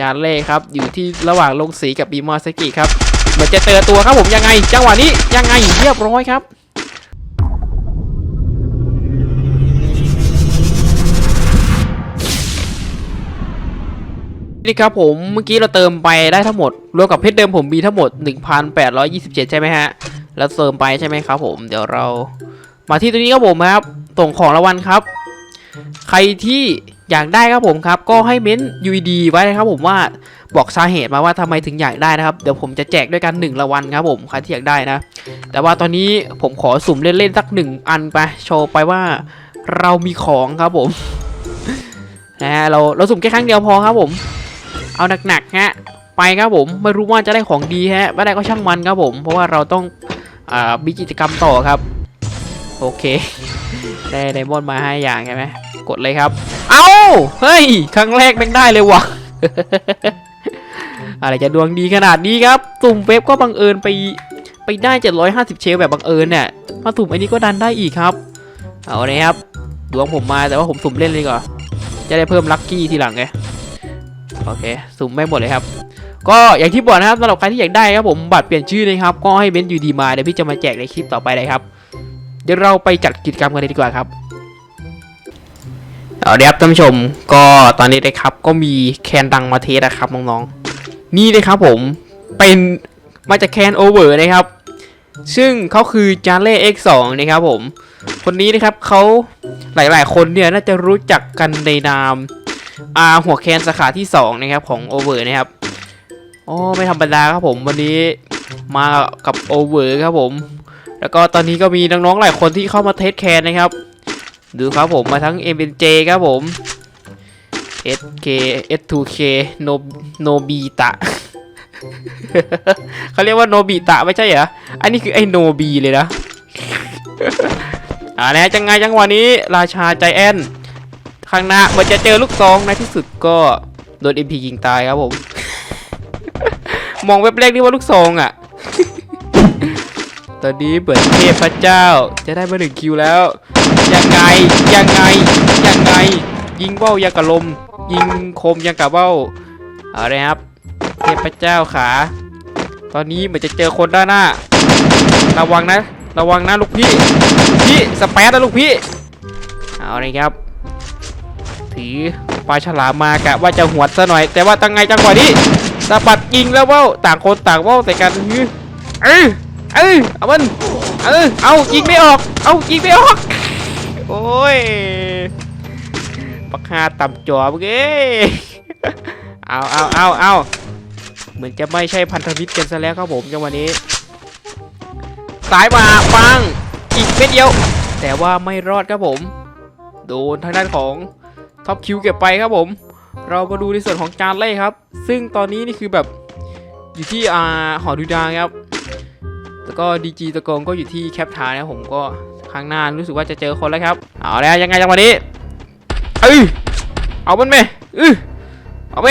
จานเล่ครับ อยู่ที่ระหว่างลงสีกับบีมอสกิครับเหมือนจะเจอตัวครับผมยังไง จังหวะนี้ยังไงเรียบร้อยครับนี่ครับผมเมื่อกี้เราเติมไปได้ทั้งหมด รวมกับเพชรเดิมผมมีทั้งหมด 1,827 ใช่ไหมฮะ แล้วเติมไปใช่ไหมครับผมเดี๋ยวเรา มาที่ตัวนี้ครับผมครับส่งของรางวัลครับ ใครที่ อยากได้ครับผมครับ ก็ให้เม้น UED ไว้นะครับผมว่าบอกสาเหตุมาว่าทำไมถึงอยากได้นะครับเดี๋ยวผมจะแจกด้วยกัน1รางวัลครับผมใครที่อยากได้นะ แต่ว่าตอนนี้ผมขอสุ่มเล่นๆสักหนึ่งอันไปโชว์ไปว่าเรามีของครับผมนะฮะเราเราสุ่มแค่ครั้งเดียวพอครับผม เอาหนักๆฮะไปครับผมไม่รู้ว่าจะได้ของดีฮะไม่ได้ก็ช่างมันครับผม เพราะว่าเราต้องอ่ามีกิจกรรมต่อครับ โอเค ได้ไดมอนด์มาให้อย่างใช่ไหมกดเลยครับ เอาเฮ้ย ครั้งแรกแม่งได้เลยวะอะไรจะดวงดีขนาดนี้ครับสุ่มเว็บก็บังเอิญไปไปได้ 750 เชลแบบบังเอิญเนี่ยมาสุ่มอันนี้ก็ดันได้อีกครับ เอาเลยครับดวงผมมาแต่ว่าผมสุ่มเล่นเลยก่อนจะได้เพิ่มลัคกี้ทีหลังไงโอเคสุ่มไม่หมดเลยครับ ก็อย่างที่บอกนะครับสำหรับใครที่อยากได้ครับผมบัตรเปลี่ยนชื่อนะครับก็ให้เม้นยูดีมาเดี๋ยวพี่จะมาแจกในคลิปต่อไปเลยครับเดี๋ยวเราไปจัดกิจกรรมกันเลยดีกว่าครับ เอาเดี๋ยวท่านผู้ชมก็ตอนนี้นะครับก็มีแคนดังมาเทสนะครับน้องๆนี่นะครับผมเป็นมาจากแคนโอเวอร์นะครับ ซึ่งเขาคือจาเล่ X2 นะครับผม คนนี้นะครับเขาหลายๆ คนเนี่ยน่าจะรู้จักกันในนามอาหัวแคนสาขาที่ 2 นะครับของโอเวอร์นะครับโอ้ไม่ธรรมดาครับผมวันนี้มากับโอเวอร์ครับผม แล้วก็ตอนนี้ก็มีน้องๆหลายคนที่เข้ามาเทสแคนนะครับ ดูครับผมมาทั้ง m n j ครับผม SK S2K No No b i t a เขาเรียกว่าโนบิตะไม่ใช่เหรอ อันนี้คือไอ้โนบีเลยนะอ่านะจังไงจังวะนี้ราชาใจแอนข้างหน้ามันจะเจอลูกซองในที่สุดก็โดน MP ยิงตายครับผม มองเว็บแรกนี่ว่าลูกซองอะ ตอนนี้เปิดเทพพระเจ้าจะได้มาหนึ่งคิวแล้ว ยังไงยังไงยังไง ยิงเบ้ายังกะลม ยิงคมยังกะเบ้าอาเลยครับเทพเจ้าขา ตอนนี้เหมือนจะเจอคนด้านหน้า ระวังนะ ระวังนะลูกพี่พี่สเปซนะลูกพี่เอาเลยครับถือปลาฉลามมากะว่าจะหวดซะหน่อย แต่ว่าตั้งไงจังหวะนี้สะบัดยิงแล้วเว่าต่างคนต่างเว่าแต่กันเออเออเอามันเออเอายิงไม่ออก เอายิงไม่ออก โอ้ยปักหาต่ำจอมเอ้เอาเอาเอาเอาเหมือนจะไม่ใช่พันธมิตรกันซะแล้วครับผมจังหวะนี้สายมาปังอีกเม็ดเดียว แต่ว่าไม่รอดครับผม โดนทางด้านของท็อปคิวเก็บไปครับผม เรามาดูในส่วนของจานเล่ครับ ซึ่งตอนนี้นี่คือแบบอยู่ที่อ่าหอดูดาวครับ แล้วก็ดีจีตะโกงก็อยู่ที่แคปทานะครับผมก็ ข้างหน้ารู้สึกว่าจะเจอคนแล้วครับ เอาแล้วยังไงจังหวะนี้เอ้ยเอามันไหมเออเอาไหม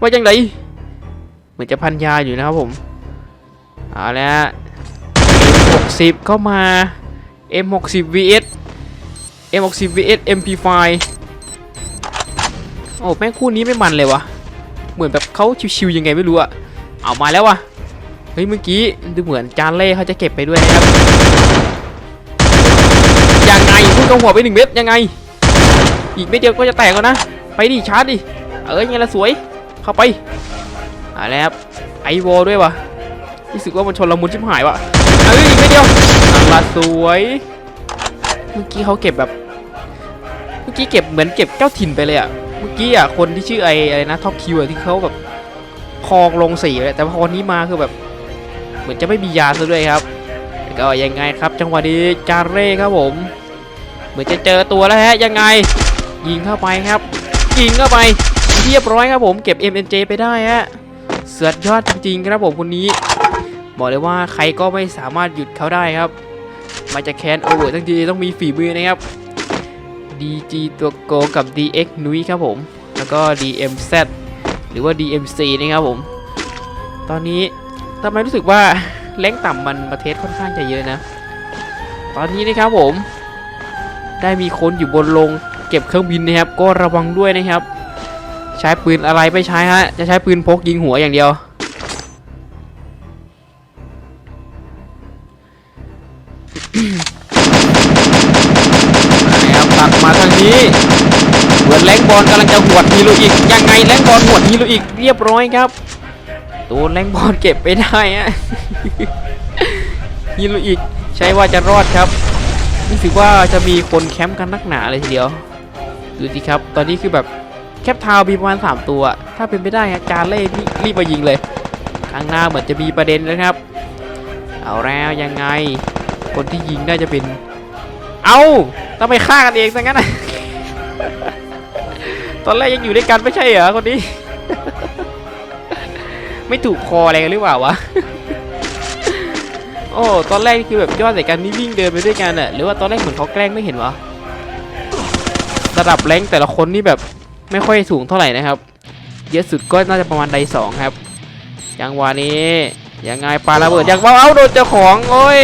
ว่าจังไงเหมือนจะพันยาอยู่นะครับผม เอาแล้ว60เข้ามา M60 vs M60 vs MP5 โอ้แม่งคู่นี้ไม่มันเลยวะเหมือนแบบเขาชิวๆยังไงไม่รู้อะเอามาแล้ววะเฮ้ยเมื่อกี้ดูเหมือนจานเล่เขาจะเก็บไปด้วยนะครับ ยังหัวไปหนึ่งเม็ดยังไง อีกเม็ดเดียวก็จะแตกแล้วนะ ไปดิชาร์จดิ เอ้ยยังไงละสวย เข้าไปอาแล้วครับไอวอลด้วยวะรู้สึกว่ามันชนละมุนชิบหายวะเอ้ยอีกไม่เดียวอังลาสวย เมื่อกี้เขาเก็บแบบ เมื่อกี้เก็บเหมือนเก็บเจ้าถิ่นไปเลยอะเมื่อกี้อะคนที่ชื่อไออะไรนะท็อปคิวที่เขาแบบคลองลงสีเลยแต่พอวันนี้มาคือแบบ เหมือนจะไม่มียาซะด้วยครับแต่ก็ยังไงครับ จังหวะนี้จาเร่ครับผม มือนจะเจอตัวแล้วฮะยังไง ยิงเข้าไปครับยิงเข้าไปเรียบร้อยครับผมเก็บ MNJ ไปได้ฮะเสือดยอดจริงๆครับผมคนนี้ บอกเลยว่าใครก็ไม่สามารถหยุดเขาได้ครับ มาจากแคนโอเวอร์ทั้งทีต้องมีฝีมือนะครับ DG ตัวโกกับ DX นุ้ยครับผม แล้วก็ DMZ หรือว่า DMC นะครับผม ตอนนี้ทำไมรู้สึกว่าแรงต่ำมันมาเทสค่อนข้างจะเยอะนะ ตอนนี้นะครับผม ได้มีคนอยู่บนลงเก็บเครื่องบินนะครับ ก็ระวังด้วยนะครับ ใช้ปืนอะไรไม่ใช้ฮะ จะใช้ปืนพกยิงหัวอย่างเดียว นะครับตัดมาทางนี้ เหมือนแรงบอลกำลังจะหวดฮีโรอีก ยังไงแรงบอลหวดฮีโรอีกเรียบร้อยครับตัวแรงบอลเก็บไปได้ฮะฮีโรอีกใช่ว่าจะรอดครับ รู้สึกว่าจะมีคนแคมป์กันนักหนาเลยทีเดียว ดูสิครับ ตอนนี้คือแบบแคปทาวมีประมาณ 3 ตัว ถ้าเป็นไปได้การเล่นรีบมายิงเลยข้างหน้าเหมือนจะมีประเด็นนะครับ เอาแล้วยังไง คนที่ยิงน่าจะเป็น เอาทำไมฆ่ากันเองซะงั้นตอนแรกยังอยู่ด้วยกันไม่ใช่เหรอคนนี้ ไม่ถูกคออะไรกันหรือเปล่าวะ อ้ตอนแรกนี่คือแบบยอดใส่กันนี่วิ่งเดินไปด้วยกันอะหรือว่าตอนแรกเหมือนเขาแกล้งไม่เห็นวะระดับแรงแต่ละคนนี่แบบไม่ค่อยสูงเท่าไหร่นะครับ เยอะสุดก็น่าจะประมาณไดสองครับยังวานี้ยังไงปาระเบิดยังว่าเอาโดนเจ้าของโอ้ย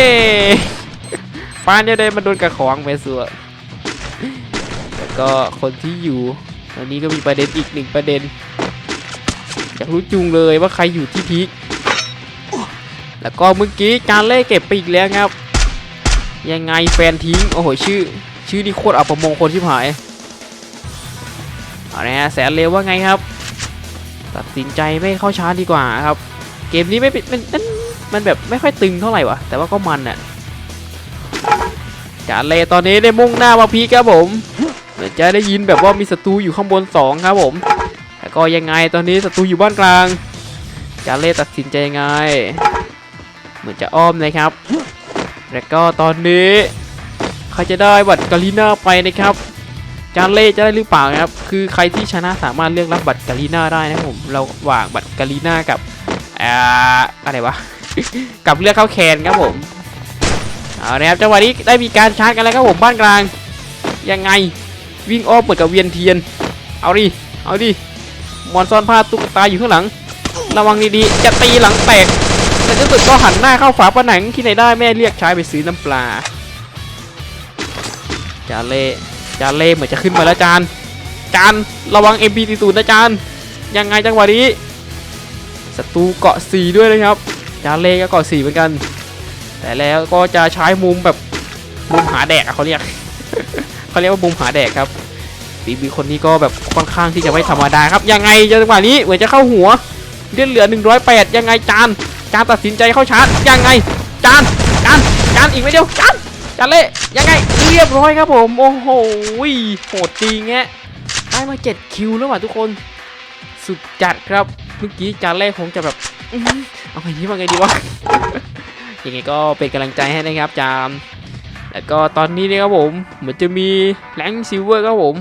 ปาเนจะได้มาโดนกระของไปสัวแล้วก็คนที่อยู่ตอนนี้ก็มีประเด็นอีกหนึ่งประเด็นอยากรู้จุงเลยว่าใครอยู่ที่พีค แล้วก็เมื่อกี้การเล่เก็บไปอีกแล้วครับ ยังไงแฟนทิ้ง โอ้โหชื่อ ชื่อนี่โคตรอัปมงคลชิบหายเอาละฮะแสนเร็วว่าไงครับ ตัดสินใจไม่เข้าชาร์จดีกว่าครับ เกมนี้ไม่เป็นมันมันมันแบบไม่ค่อยตึงเท่าไหร่วะแต่ว่าก็มันอะจานเลตอนนี้ได้มุ่งหน้ามาพีคครับผมเหมือนจะได้ยินแบบว่ามีศัตรูอยู่ข้างบนสองครับผมแต่ก็ยังไงตอนนี้ศัตรูอยู่บ้านกลางจานเล่ตัดสินใจยังไง เหมือนจะอ้อมนะครับ แล้วก็ตอนนี้ใครจะได้บัตรกาลีน่าไปนะครับจานเล่จะได้หรือเปล่าครับ คือใครที่ชนะสามารถเลือกรับบัตรกาลีน่าได้นะผมเราหว่างบัตรกาลีน่ากับอ่าอะไรวะ กับเลือกเข้าแคนครับผม เอาละครับจังหวะนี้ได้มีการชาร์จกันแล้วครับผมบ้านกลาง ยังไงวิ่งอ้อมเหมือนกับเวียนเทียน เอาดิ เอาดิ มอนซ่อนผ้าตุ๊กตาอยู่ข้างหลัง ระวังดีๆ จะตีหลังแตก แต่ที่สุดก็หันหน้าเข้าฝาผนังที่ไหนได้แม่เรียกใช้ไปซื้อน้ำปลาจานเล่จานเล่เหมือนจะขึ้นมาแล้วจานจานระวัง MP40 นะจานยังไงจังหวะนี้ศัตรูเกาะสีด้วยนะครับจานเล่ก็เกาะสีเหมือนกัน แต่แล้วก็จะใช้มุมแบบมุมหาแดกเขาเรียกเขาเรียกว่ามุมหาแดกครับบีบีคนนี้ก็แบบค่อนข้างที่จะไม่ธรรมดาครับยังไงจังหวะนี้เหมือนจะเข้าหัวเลือดเหลือ 108 ยังไงจาน จานตัดสินใจเข้าชาร์จยังไง จานจานจานอีกไม่เดียวจานจานเละยังไงเรียบร้อยครับผมโอ้โหโหดจริงแงะได้มา7คิวแล้วว่ะทุกคน สุดจัดครับเมื่อกี้จานเล่คงจะแบบเอาไงดีว่าไงดีวะยังไงก็เป็นกำลังใจให้นะครับจามแล้วก็ตอนนี้นี่ยครับผมเหมือนจะมีแรงซิลเวอร์ครับผม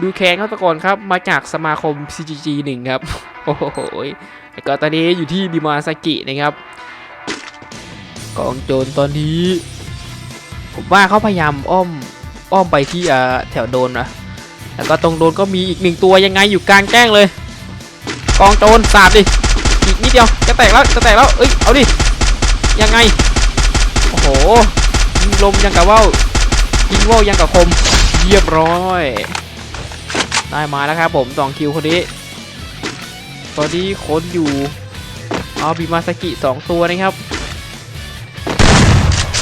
ดูแคนเขาตะก่อนครับ มาจากสมาคม CGG 1 ครับ โอ้โหแล้วก็ตอนนี้อยู่ที่ดิมาซากินะครับ กองโจรตอนนี้ ผมว่าเขาพยายามอ้อมอ้อมไปที่แถวโดนนะแล้วก็ตรงโดนก็มีอีกหนึ่งตัวยังไงอยู่กลางแจ้งเลย กองโจรสาดดิอีกนิดเดียวจะแตกแล้วจะแตกแล้วเอ้ยเอาดิยังไงโอ้โหยิงลมยังกับว่าวยิงว่าวยังกับคมเรียบร้อย ได้มาแล้วครับผมสองคิวคนนี้ตอนนี้คนอยู่เอาบิมาสกิสองตัวนะครับ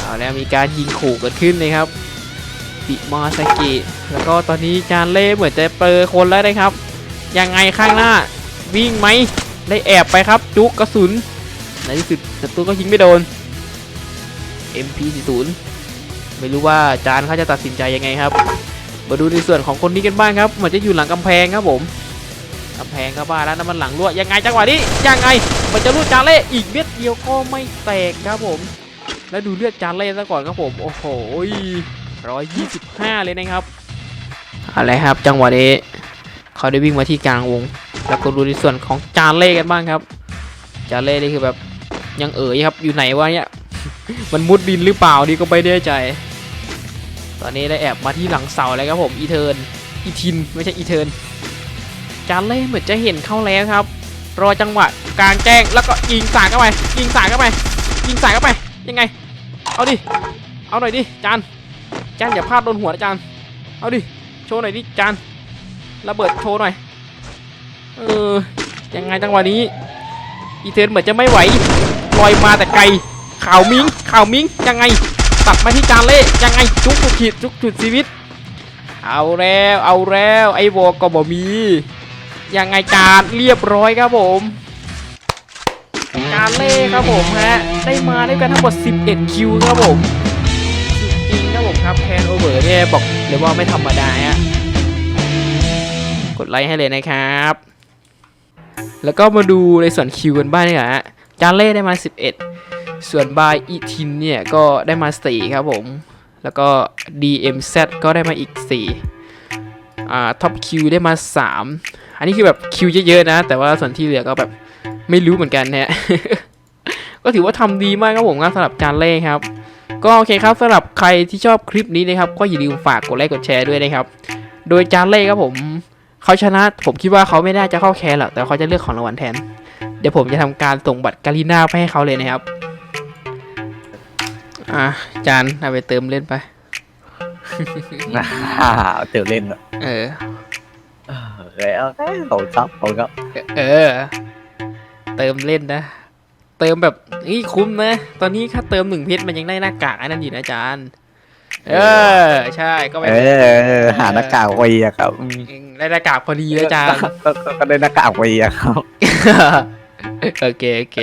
เอาแล้วมีการยิงขู่เกิดขึ้นเลยครับบิมาสกิแล้วก็ตอนนี้จานเล่เหมือนจะเปอคนแล้วนะครับ ยังไงข้างหน้าวิ่งไหมได้แอบไปครับจุกกระสุนในที่สุดศัตรูก็ยิงไม่โดน MP40 ไม่รู้ว่าจานเขาจะตัดสินใจยังไงครับ มาดูในส่วนของคนนี้กันบ้างครับเหมือนจะอยู่หลังกำแพงครับผมกำแพงครับบ้าแล้วน้ำมันหลังรั่วยังไงจังหวะนี้ยังไงมันจะรูดจานเล่อีกเม็ดเดียวก็ไม่แตกครับผม แล้วดูเลือดจานเล่ซะก่อนครับผมโอ้โหร้อยยี่สิบห้าเลยนะครับอะไรครับจังหวะนี้เขาได้วิ่งมาที่กลางวง แล้วก็ดูในส่วนของจานเล่กันบ้างครับ จานเล่นี่คือแบบยังเอ๋ยครับอยู่ไหนวะเนี่ยมันมุดดินหรือเปล่านี่ก็ไม่แน่ใจ ตอนนี้ได้แอบมาที่หลังเสาแล้วครับผมอีเทิร์นอีทินไม่ใช่อีเทิร์นจานเล่เหมือนจะเห็นเข้าแล้วครับ รอจังหวะกลางแจ้งแล้วก็ยิงสาดเข้าไป ยิงสาดเข้าไป ยิงสาดเข้าไป ยังไง เอาดิ เอาหน่อยดิจานจานอย่าพลาดโดนหัวนะจานเอาดิ โชว์หน่อยดิจานระเบิดโชว์หน่อย เออ ยังไงจังหวะนี้ อีเทินเหมือนจะไม่ไหวลอยมาแต่ไกลข่าวมิงข่าวมิงยังไง ตัดมาที่จานเล่ยังไงจุกจุกขีดจุกจุดชีวิต เอาแล้วเอาแล้วไอ้วอก็บ่มี ยังไงจานเรียบร้อยครับผมจานเล่ครับผมฮะได้มาด้วยกันทั้งหมด 11 คิวครับผมจริงครับผมครับแคนโอเวอร์เนี่ยบอกเลยว่าไม่ธรรมดาฮะกดไลค์ให้เลยนะครับแล้วก็มาดูในส่วนคิวกันบ้างดีกว่าฮะจานเล่ได้มา 11 ส่วนบายอีทินเนี่ยก็ได้มา 4 ครับผม แล้วก็ DMZ ก็ได้มาอีก 4 อ่าท็อปคิวได้มา 3 อันนี้คือแบบคิวเยอะๆนะ แต่ว่าส่วนที่เหลือก็แบบไม่รู้เหมือนกันนะก็ถือว่าทำดีมากครับผมสำหรับจานเล่ครับ ก็โอเคครับสำหรับใครที่ชอบคลิปนี้นะครับ ก็อย่าลืมฝากกดไลค์กดแชร์ด้วยนะครับ โดยจานเล่ครับผมเขาชนะผมคิดว่าเขาไม่น่าจะเข้าแคร์หรอกแต่เขาจะเลือกของรางวัลแทน เดี๋ยวผมจะทำการส่งบัตรกาลิน่าไปให้เขาเลยนะครับ อะจานเอาไปเติมเล่นไป อ่าเดี๋ยวเล่นอะเออ เออแล้วผมชอบผมก็เออ เติมเล่นนะ เติมแบบนี่คุ้มนะ ตอนนี้ค่าเติมหนึ่งเพชรมันยังได้หน้ากากอันนั้นอยู่นะอาจารย์เออ ใช่ก็ไปเออหาหน้ากากไว้อะครับอืมเองได้หน้ากากพอดีนะอาจารย์ก็ก็ก็ได้หน้ากากไว้อะครับ โอเค โอเค